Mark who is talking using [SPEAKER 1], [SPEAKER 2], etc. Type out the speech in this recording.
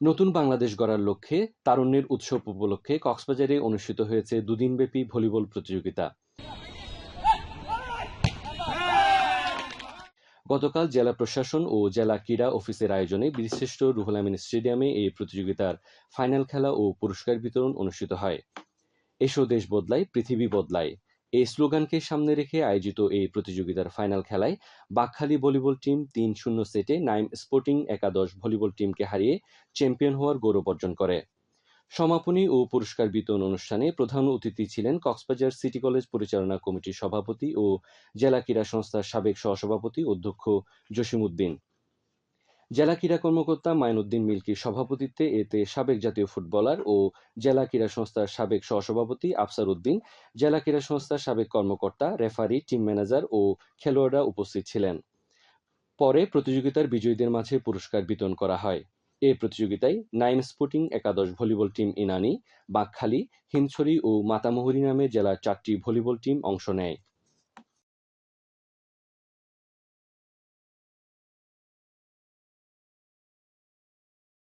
[SPEAKER 1] নতুন বাংলাদেশ গড়ার লক্ষ্যে তারুণ্যের উৎসব উপলক্ষে কক্সবাজারে অনুষ্ঠিত হয়েছে দুদিনব্যাপী ভলিবল প্রতিযোগিতা। গতকাল জেলা প্রশাসন ও জেলা ক্রীড়া অফিসের আয়োজনে বীরশ্রেষ্ঠ রুহুল আমিন স্টেডিয়ামে এই প্রতিযোগিতার ফাইনাল খেলা ও পুরস্কার বিতরণ অনুষ্ঠিত হয়। এসো দেশ বদলায়, পৃথিবী বদলায়। এই স্লোগানকে সামনে রেখে আয়োজিত এই প্রতিযোগিতার ফাইনাল খেলায় বাকখালী ভলিবল টিম তিন শূন্য সেটে নাইম স্পোর্টিং একাদশ ভলিবল টিমকে হারিয়ে চ্যাম্পিয়ন হওয়ার গৌরব অর্জন করে। সমাপনী ও পুরস্কার বিতরণ অনুষ্ঠানে প্রধান অতিথি ছিলেন কক্সবাজার সিটি কলেজ পরিচালনা কমিটির সভাপতি ও জেলা ক্রীড়া সংস্থার সাবেক সহসভাপতি অধ্যক্ষ জসিমউদ্দিন জেলা ক্রীড়া কর্মকর্তা মাইনুদ্দিন মিল্কির সভাপতিত্বে এতে সাবেক জাতীয় ফুটবলার ও জেলা ক্রীড়া সংস্থার সাবেক সহসভাপতি আফসার উদ্দিন, জেলা ক্রীড়া সংস্থার সাবেক কর্মকর্তা, রেফারি, টিম ম্যানেজার ও খেলোয়াড়রা উপস্থিত ছিলেন। পরে প্রতিযোগিতার বিজয়ীদের মাঝে পুরস্কার বিতরণ করা হয়। এ প্রতিযোগিতায় নাইম স্পোর্টিং একাদশ ভলিবল টিম ইনানি, বাঁকখালী হিমছড়ি ও মাতামুহুরী নামে জেলার চারটি ভলিবল টিম অংশ নেয়।